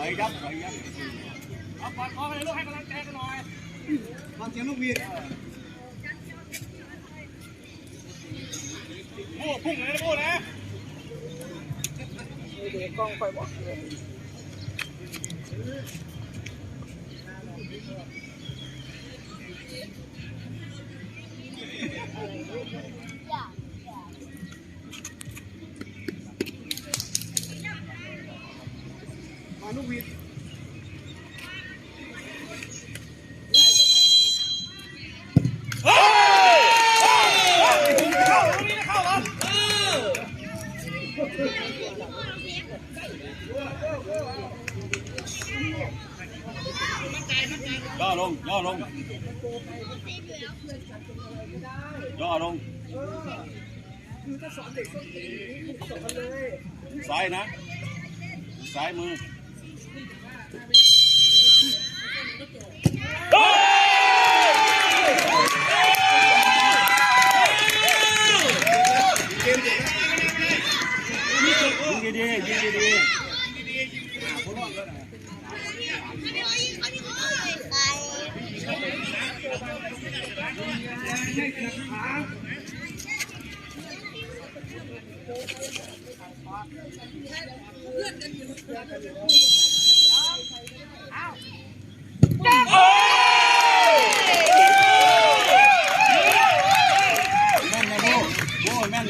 อยยับถอยยับเอาปอดคอไปเลยลูกให้กำลังใจกันหน่อยฟังเสียงลูกวีดโอ้พุ่งเลยนะโอ้นะเด็กกล้องคอยบอกเลย มาลูกวีดเข้าตรงนี้นะเข้าครับย่อลง ย่อลง ย่อลงคือถ้าสอนเด็กต้องสอนเลยซ้ายนะ ซ้ายมือ ยิงดีๆยิงดีๆแม่นนะโม่โ